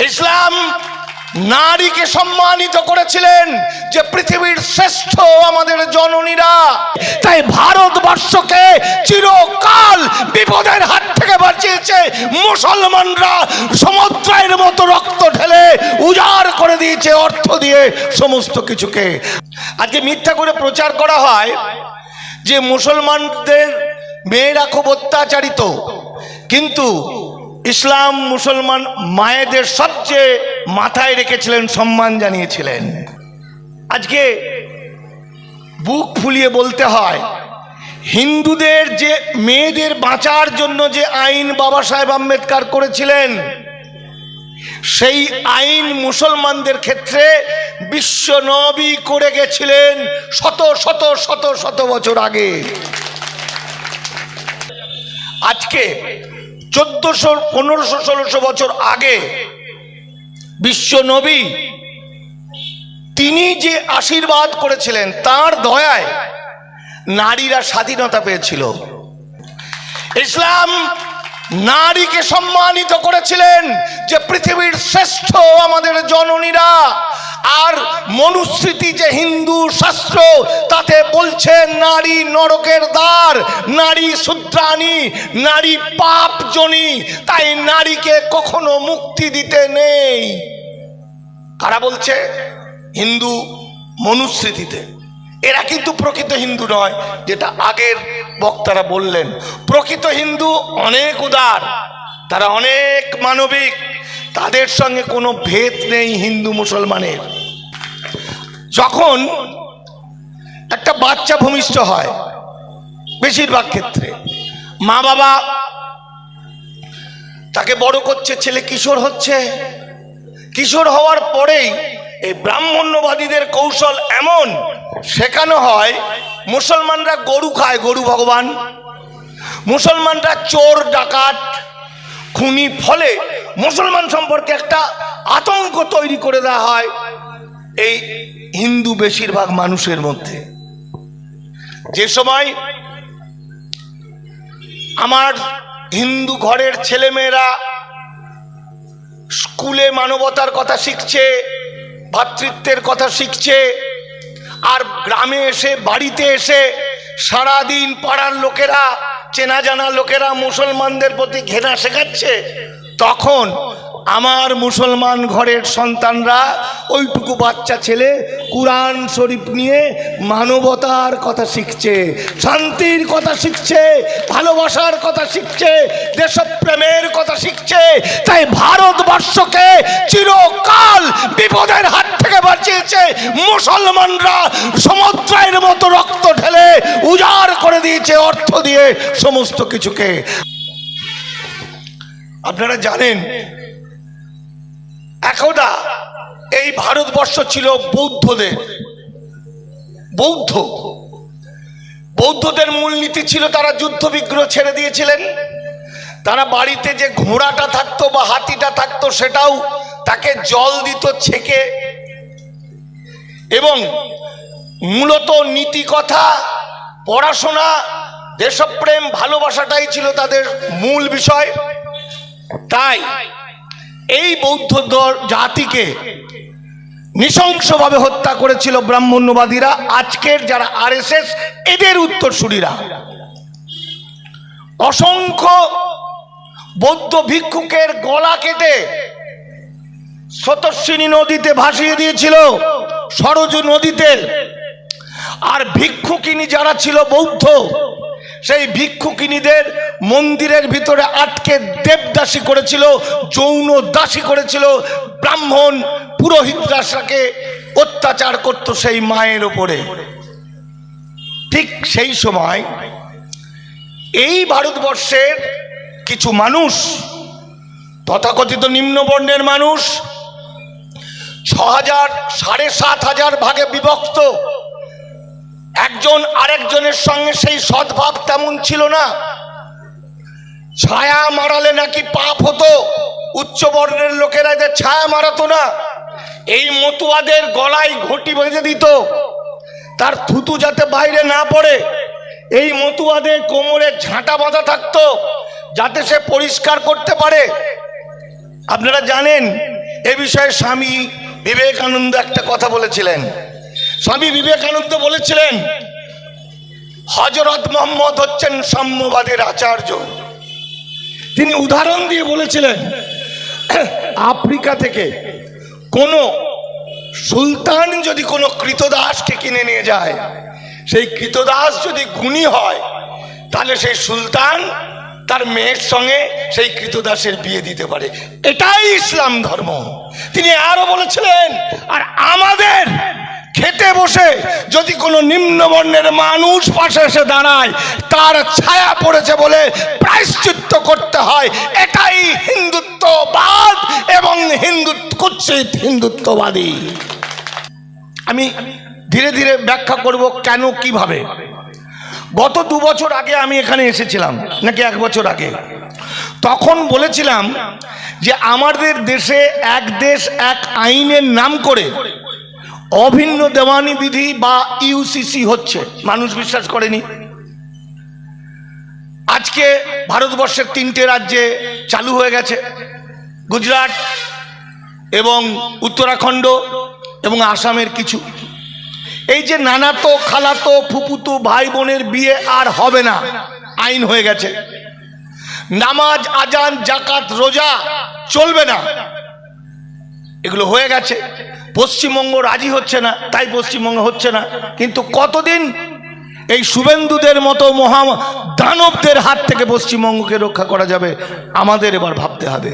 ইসলাম নারীকে সম্মানিত করেছিলেন যে পৃথিবীর শ্রেষ্ঠ আমাদের জননীরা। তাই ভারতবর্ষকে চিরকাল বিপদের হাত থেকে বাঁচিয়েছে মুসলমানরা। সমুদ্রের মতো রক্ত ঢেলে উজাড় করে দিয়েছে অর্থ দিয়ে সমস্ত কিছুকে। আজকে মিথ্যা করে প্রচার করা হয় যে মুসলমানদের মেয়েরা খুব অত্যাচারিত। কিন্তু ইসলাম মুসলমান মায়েদের সবচেয়ে মাথায় রেখেছিলেন, সম্মান জানিয়েছিলেন। আজকে বুক ফুলিয়ে বলতে হয়, হিন্দুদের যে, মেয়েদের বাঁচার জন্য যে আইন বাবা সাহেব আম্বেদকার করেছিলেন, সেই আইন মুসলমানদের ক্ষেত্রে বিশ্ব নবী করে গেছিলেন শত শত শত শত বছর আগে। আজকে চোদ্দশো, পনেরোশো, ষোলোশো বছর আগে বিশ্ব নবী তিনি যে আশীর্বাদ করেছিলেন, তার দয়ায় নারীরা স্বাধীনতা পেয়েছিল। ইসলাম নারীকে সম্মানিত করেছিলেন যে পৃথিবীর শ্রেষ্ঠ আমাদের জননীরা আর মনুস্মৃতি যে হিন্দু শাস্ত্র, তাতে বলছে নারী নরকের দ্বার, নারী শুদ্রাণী, নারী পাপ জনী, তাই নারীকে কখনো মুক্তি দিতে নেই। কারা বলছে? হিন্দু মনুস্মৃতিতে। এরা কিন্তু প্রকৃত হিন্দু নয়, যেটা আগের বক্তারা বললেন। প্রকৃত হিন্দু অনেক উদার, তারা অনেক মানবিক, তাদের সঙ্গে কোনো ভেদ নেই হিন্দু মুসলমানের। যখন একটা বাচ্চা ভূমিষ্ঠ হয়, বেশিরভাগ ক্ষেত্রে। মা বাবা তাকে বড় করছে, ছেলে কিশোর হচ্ছে। কিশোর হওয়ার পরেই এই ব্রাহ্মণ্যবাদীদের কৌশল এমন, শেখানো হয়, মুসলমানরা গরু খায়, গরু ভগবান। মুসলমানরা চোর, ডাকাত, খুনি ফলে মুসলমান সম্পর্কে একটা আতঙ্ক তৈরি করে দেওয়া হয়। এই হিন্দু বেশিরভাগ মানুষের মধ্যে। যে সময় আমার হিন্দু ঘরের ছেলেমেয়েরা স্কুলে মানবতার কথা শিখছে, ভাতৃত্বের কথা শিখছে, আর গ্রামে এসে, বাড়িতে এসে সারাদিন পাড়ার লোকেরা, চেনা জানা লোকেরা মুসলমানদের প্রতি ঘেনা শেখাচ্ছে তখন আমার মুসলমান ঘরের সন্তানরা ওইটুকু বাচ্চা ছেলে কুরআন শরীফ নিয়ে মানবতার কথা শিখছে, শান্তির কথা শিখছে, ভালোবাসার কথা শিখছে, দেশপ্রেমের কথা শিখছে। তাই ভারতবর্ষকে চিরকাল বিপদের হাত থেকে বাঁচিয়েছে মুসলমানরা। সমুদ্রের মতো রক্ত ঢেলে উজাড় করে দিয়েছে, অর্থ দিয়ে সমস্ত কিছুকে। আপনারা জানেন, একদা এই ভারতবর্ষ ছিল বৌদ্ধদের। বৌদ্ধ। বৌদ্ধদের মূলনীতি ছিল তারা যুদ্ধ বিগ্রহ ছেড়ে দিয়েছিলেন। তারা বাড়িতে যে ঘোড়াটা থাকতো বা হাতিটা থাকতো, সেটাও তাকে জল দিত, ছেকে। এবং মূলত নীতি কথা পড়াশোনা, দেশপ্রেম, ভালোবাসাটাই ছিল তাদের মূল বিষয়। তাই এই বৌদ্ধ জাতিকে নৃশংসভাবে হত্যা করেছিল ব্রাহ্মণ্যবাদীরা, আজকের যারা আরএসএস, এদের উত্তরসূরিরা। অসংখ্য বৌদ্ধ ভিক্ষুকের গলা কেটে স্রোতস্বিনী নদীতে ভাসিয়ে দিয়েছিল, সরজু নদীতে। আর ভিক্ষুকিনী যারা ছিল বৌদ্ধ সেই ভিক্ষুকিনীদের মন্দিরের ভিতরে আটকে দেবদাসী করেছিল, যৌন দাসী করেছিল, ব্রাহ্মণ পুরোহিতরাসাকে অত্যাচার করত সেই মায়ের ওপরে। ঠিক সেই সময় এই ভারতবর্ষের কিছু মানুষ, তথাকথিত নিম্নবর্ণের মানুষ, ছ হাজার সাড়ে সাত হাজার ভাগে বিভক্ত একজন আরেকজনের সঙ্গে সেই সদ্ভাব তেমন ছিল না। ছায়া মারালে নাকি পাপ হতো। উচ্চ বর্ণের লোকেরা এদের ছায়া মারাতো না। এই মতুয়াদের গলায় ঘটি বেঁধে দিত। তার থুতু যাতে বাইরে না পড়ে, এই মতুয়াদের কোমরে ঝাঁটা বাঁধা থাকতো যাতে সে পরিষ্কার করতে পারে। আপনারা জানেন, এ বিষয়ে স্বামী বিবেকানন্দ একটা কথা বলেছিলেন। স্বামী বিবেকানন্দ বলেছিলেন, হজরত মোহাম্মদ হচ্ছেন সাম্যবাদের আচার্য। তিনি উদাহরণ দিয়ে বলেছিলেন, আফ্রিকা থেকে কোনো সুলতান যদি কোনো কৃতদাসকে কিনে নিয়ে যায়, সেই কৃতদাস যদি গুণী হয়, তাহলে সেই সুলতান তার মেয়ের সঙ্গে সেই কৃতদাসের বিয়ে দিতে পারে। এটাই ইসলাম ধর্ম। তিনি আরও বলেছিলেন, আর আমাদের খেতে বসে যদি কোনো নিম্নবর্ণের মানুষ পাশে এসে দাঁড়ায়, তার ছায়া পড়েছে বলে প্রায়শ্চিত্ত করতে হয়। এটাই হিন্দুত্ববাদ এবং হিন্দু কুৎসিত হিন্দুত্ববাদী। আমি ধীরে ধীরে ব্যাখ্যা করব কেন, কীভাবে। গত দু বছর আগে আমি এখানে এসেছিলাম, নাকি এক বছর আগে। তখন বলেছিলাম যে আমাদের দেশে এক দেশ এক আইনের নাম করে অভিন্ন দেওয়ানি বিধি বা ইউসিসি হচ্ছে। মানুষ বিশ্বাস করেনি। আজকে ভারতবর্ষের তিনটে রাজ্যে চালু হয়ে গেছে। গুজরাট এবং উত্তরাখণ্ড এবং আসামের কিছু। এই যে নানাতো, খালাতো, ফুপুতো ভাই বোনের বিয়ে আর হবে না, আইন হয়ে গেছে। নামাজ, আজান, জাকাত, রোজা চলবে না। এগুলো হয়ে গেছে। পশ্চিমবঙ্গ রাজি হচ্ছে না, তাই পশ্চিমবঙ্গ হচ্ছে না। কিন্তু কতদিন এই শুভেন্দুদের মতো মহা দানবদের হাত থেকে পশ্চিমবঙ্গকে রক্ষা করা যাবে, আমাদের এবার ভাবতে হবে।